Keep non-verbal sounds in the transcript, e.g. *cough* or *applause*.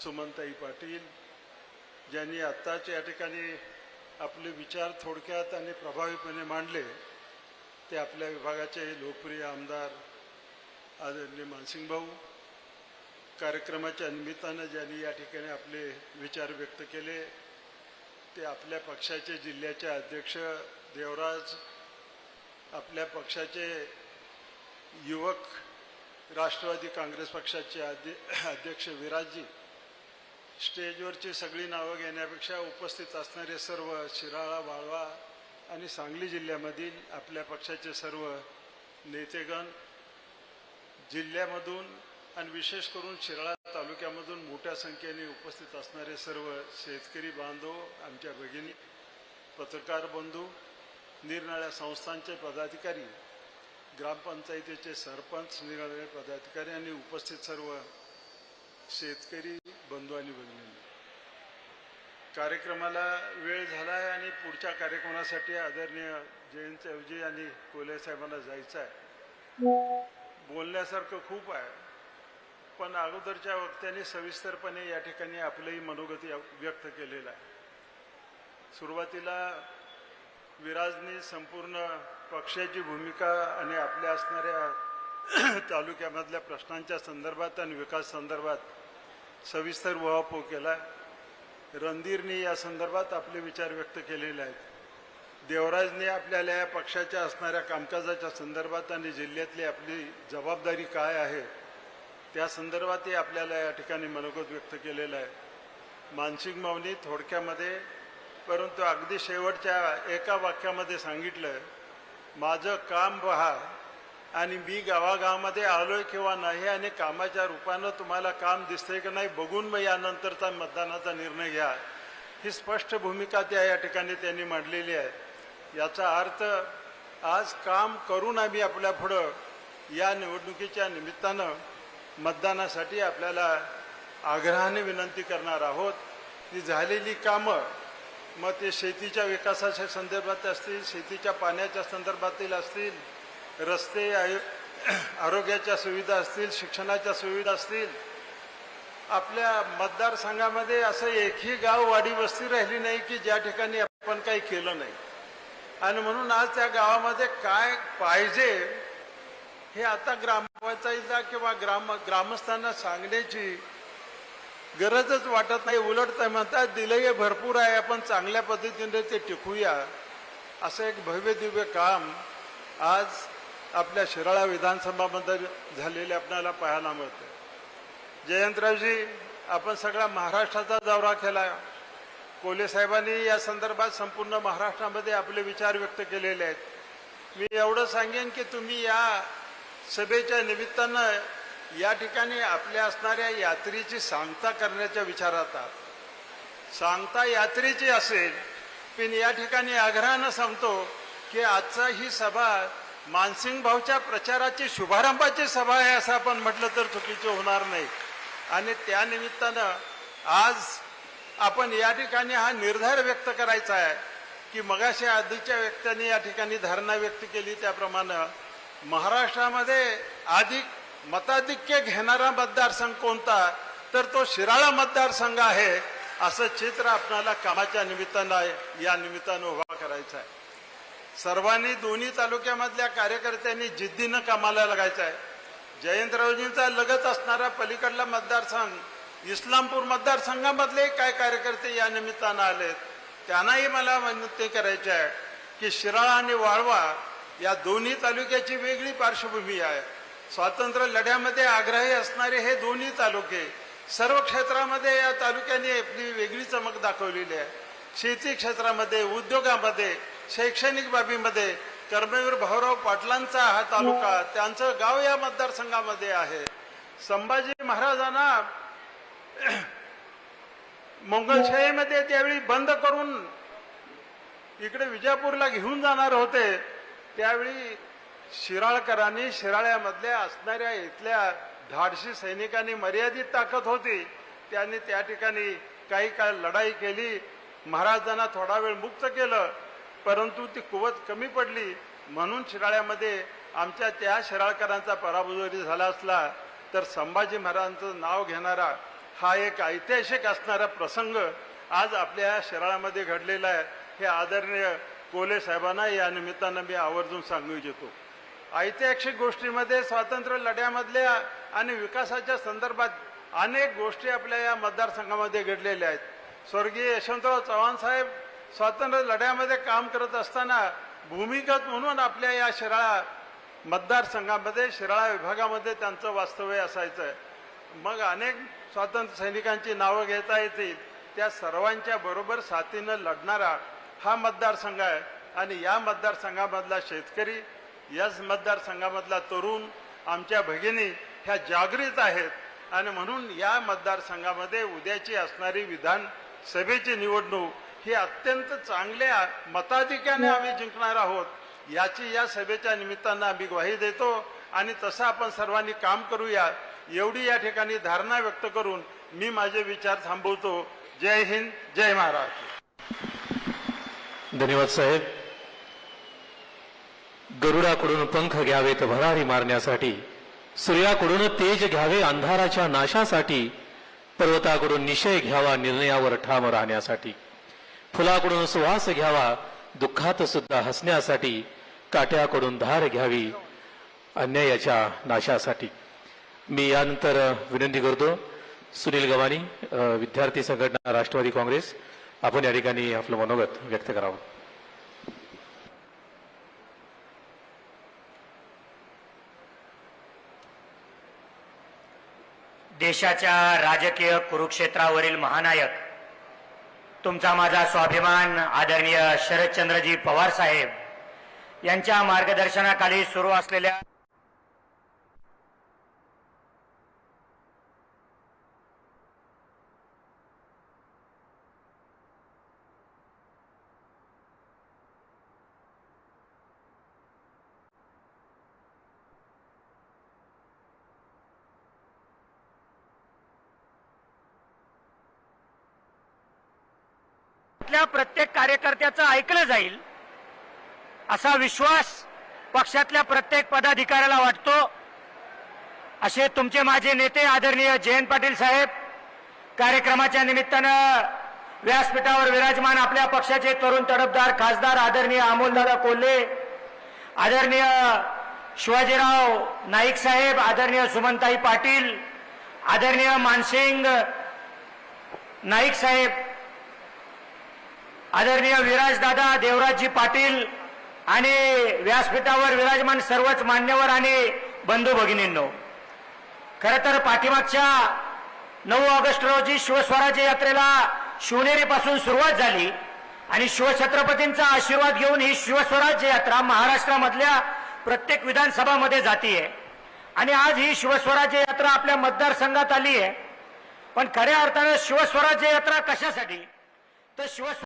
सुमनताई पाटील ज्यांनी आत्ताच या ठिकाणी आपले विचार थोडक्यात आणि प्रभावीपणे मांडले ते आपल्या विभागाचे लोकप्रिय आमदार आदरणीय मानसिंग भाऊ कार्यक्रमाच्या निमित्तानं ज्यांनी या ठिकाणी आपले विचार व्यक्त केले ते आपल्या पक्षाचे जिल्ह्याचे अध्यक्ष देवराज आपल्या पक्षाचे युवक राष्ट्रवादी काँग्रेस पक्षाचे अध्य अध्यक्ष विराजजी स्टेजवरची सगळी नावं घेण्यापेक्षा उपस्थित असणारे सर्व शिराळा वाळवा आणि सांगली जिल्ह्यामधील आपल्या पक्षाचे सर्व नेतेगण जिल्ह्यामधून आणि विशेष करून शिराळा तालुक्यामधून मोठ्या संख्येने उपस्थित असणारे सर्व शेतकरी बांधव आमच्या भगिनी पत्रकार बंधू निरनिळ्या संस्थांचे पदाधिकारी ग्रामपंचायतीचे सरपंच निरनिळे पदाधिकारी आणि उपस्थित सर्व शेतकरी बंधू आणि भगिनी कार्यक्रमाला वेळ झाला आहे आणि पुढच्या कार्यक्रमासाठी आदरणीय जयंत चौजी आणि कोले साहेबांना जायचं आहे बोलण्यासारखं खूप आहे. पण अगोदरच्या वक्त्याने सविस्तरपणे या ठिकाणी आपलंही मनोगती व्यक्त केलेलं आहे. सुरुवातीला विराजने संपूर्ण पक्षाची भूमिका आणि आपल्या असणाऱ्या *clears throat* तालुक्यामधल्या प्रश्नांच्या संदर्भात आणि विकास संदर्भात सविस्तर उहापोह केला रणधीरने या संदर्भात आपले विचार व्यक्त केलेले आहेत. देवराजने आपल्याला या पक्षाच्या असणाऱ्या कामकाजाच्या संदर्भात आणि जिल्ह्यातली आपली जबाबदारी काय आहे त्या संदर्भातही आपल्याला या ठिकाणी मनोगत व्यक्त केलेलं आहे. मानसिक मावनी थोडक्यामध्ये परंतु अगदी शेवटच्या एका वाक्यामध्ये सांगितलं माझं काम पहा आणि मी गावागावामध्ये आलोय किंवा नाही आणि कामाच्या रूपानं तुम्हाला काम दिसतंय की नाही बघून मग यानंतरचा मतदानाचा निर्णय घ्या. ही स्पष्ट भूमिका त्या या ठिकाणी त्यांनी मांडलेली आहे. याचा अर्थ आज काम करून आम्ही आपल्या पुढं या निवडणुकीच्या निमित्तानं मतदानासाठी आपल्याला आग्रहाने विनंती करणार आहोत. ती झालेली कामं मग ते शेतीच्या विकासाच्या संदर्भात असतील शेतीच्या पाण्याच्या संदर्भातील असतील रस्ते आयु *clears throat* आरोग्याच्या सुविधा असतील शिक्षणाच्या सुविधा असतील. आपल्या मतदारसंघामध्ये असं एकही गाव वाडी वस्ती राहिली नाही की ज्या ठिकाणी आपण काही केलं नाही. आणि म्हणून आज त्या गावामध्ये काय पाहिजे हे आता ग्रामपंचायतीला किंवा ग्राम ग्रामस्थांना सांगण्याची गरजच वाटत नाही. उलट ते म्हणतात दिलंही भरपूर आहे आपण चांगल्या पद्धतीने ते टिकूया. असं एक भव्य दिव्य काम आज आपल्या शिराळा विधानसभामध्ये झालेले आपल्याला पाहायला मिळतं. जयंतरावजी आपण सगळा महाराष्ट्राचा दौरा केला. कोले साहेबांनी या संदर्भात संपूर्ण महाराष्ट्रामध्ये आपले विचार व्यक्त केलेले आहेत. मी एवढं सांगेन की तुम्ही या सभेच्या निमित्तानं या ठिकाणी आपल्या असणाऱ्या यात्रेची सांगता करण्याच्या विचारात आहात. सांगता यात्रेची असेल पण या ठिकाणी आग्रहानं सांगतो की आजचा ही सभा मानसिंग भाऊच्या प्रचाराची शुभारंभाची सभा आहे असं आपण म्हटलं तर चुकीचं होणार नाही. आणि त्या निमित्तानं आज आपण या ठिकाणी हा निर्धार व्यक्त करायचा आहे की मगाशी आधीच्या व्यक्तींनी या ठिकाणी धारणा व्यक्त केली त्याप्रमाणे महाराष्ट्रामध्ये अधिक मताधिक्य घेणारा मतदारसंघ कोणता? तर तो शिराळा मतदारसंघ आहे असं चित्र आपल्याला कामाच्या निमित्तानं या निमित्तानं उभा करायचं आहे. सर्वांनी दोन्ही तालुक्यामधल्या कार्यकर्त्यांनी जिद्दीनं कामाला लागायचं आहे. जयंतरावजींचा लगत असणारा पलीकडला मतदारसंघ इस्लामपूर मतदारसंघामधले काय कार्यकर्ते या निमित्तानं आलेत त्यांनाही मला विनंती करायची आहे की शिराळा आणि वाळवा या दोन्ही तालुक्याची वेगळी पार्श्वभूमी आहे. स्वातंत्र्य लढ्यामध्ये आग्रही असणारे हे दोन्ही तालुके सर्व क्षेत्रामध्ये या तालुक्यांनी आपली वेगळी चमक दाखवलेली आहे. शेती क्षेत्रामध्ये उद्योगामध्ये शैक्षणिक बाबीमध्ये कर्मवीर भाऊराव पाटलांचा हा तालुका त्यांचं गाव या मतदारसंघामध्ये आहे. संभाजी महाराजांना मोगलशाहीमध्ये त्यावेळी बंद करून इकडे विजापूरला घेऊन जाणार होते. त्यावेळी शिराळकरांनी शिराळ्यामधल्या असणाऱ्या इथल्या धाडशी सैनिकांनी मर्यादित ताकद होती. त्यांनी त्या ठिकाणी काही काळ लढाई केली. महाराजांना थोडा वेळ मुक्त केलं. परंतु ती कुवत कमी पडली. म्हणून शिराळ्यामध्ये आमच्या त्या शिराळकरांचा पराभव जरी झाला असला तर संभाजी महाराजांचं नाव घेणारा हा एक ऐतिहासिक असणारा प्रसंग आज आपल्या शिराळामध्ये घडलेला आहे. हे आदरणीय कोले साहेबांना या निमित्तानं मी आवर्जून सांगू इच्छितो. ऐतिहासिक गोष्टीमध्ये स्वातंत्र्य लढ्यामधल्या आणि विकासाच्या संदर्भात अनेक गोष्टी आपल्या या मतदारसंघामध्ये घडलेल्या आहेत. स्वर्गीय यशवंतराव चव्हाण साहेब स्वातंत्र्य लढ्यामध्ये काम करत असताना भूमिगत म्हणून आपल्या या शिराळा मतदारसंघामध्ये शिराळा विभागामध्ये त्यांचं वास्तव्य असायचं. आहे मग अनेक स्वातंत्र्य सैनिकांची नावं घेता येतील. त्या सर्वांच्या बरोबर साथीनं लढणारा हा मतदारसंघ आहे. आणि या मतदारसंघामधला शेतकरी याच मतदारसंघामधला तरुण आमच्या भगिनी ह्या जागृत आहेत. आणि म्हणून या मतदारसंघामध्ये उद्याची असणारी विधानसभेची निवडणूक ही अत्यंत चांगल्या मताधिक्याने आम्ही जिंकणार आहोत. याची या सभेच्या निमित्तानं आम्ही ग्वाही देतो आणि तसं आपण सर्वांनी काम करूया. एवढी या ठिकाणी धारणा व्यक्त करून मी माझे विचार थांबवतो. जय हिंद जय महाराष्ट्र. धन्यवाद साहेब. गरुडाकडून पंख घ्यावेत भरारी मारण्यासाठी सूर्याकडून तेज घ्यावे अंधाराच्या नाशासाठी पर्वताकडून निश्चय घ्यावा निर्णयावर ठाम राहण्यासाठी. फुलाकडून सुवास घ्यावा दुःखात सुद्धा हसण्यासाठी काट्याकडून धार घ्यावी अन्यायाच्या नाशासाठी. मी यानंतर विनंती करतो सुनील गवानी विद्यार्थी संघटना राष्ट्रवादी काँग्रेस आपण या ठिकाणी आपलं मनोगत व्यक्त करावं. देशाच्या राजकीय कुरुक्षेत्रावरील महानायक तुमचा माझा स्वाभिमान आदरणीय शरदचंद्रजी पवार साहेब यांच्या मार्गदर्शनाखाली सुरू असलेल्या पक्षातल्या प्रत्येक कार्यकर्त्याचं ऐकलं जाईल असा विश्वास पक्षातल्या प्रत्येक पदाधिकाऱ्याला वाटतो. असे तुमचे माझे नेते आदरणीय जयंत पाटील साहेब कार्यक्रमाच्या निमित्तानं व्यासपीठावर विराजमान आपल्या पक्षाचे तरुण तडफदार खासदार आदरणीय अमोलदादा कोल्हे आदरणीय शिवाजीराव नाईक साहेब आदरणीय सुमनताई पाटील आदरणीय मानसिंग नाईक साहेब आदरणीय विराजदादा देवराजजी पाटील आणि व्यासपीठावर विराजमान सर्वच मान्यवर आणि बंधू भगिनींनो खर तर पाठीमागच्या नऊ ऑगस्ट रोजी शिवस्वराज्य यात्रेला शिवनेरीपासून सुरुवात झाली आणि शिवछत्रपतींचा आशीर्वाद घेऊन ही शिवस्वराज्य यात्रा महाराष्ट्रामधल्या प्रत्येक विधानसभामध्ये जातीये. आणि आज ही शिवस्वराज्य यात्रा आपल्या मतदारसंघात आली आहे पण खऱ्या अर्थानं शिवस्वराज्य यात्रा कशासाठी? तर शिवस्व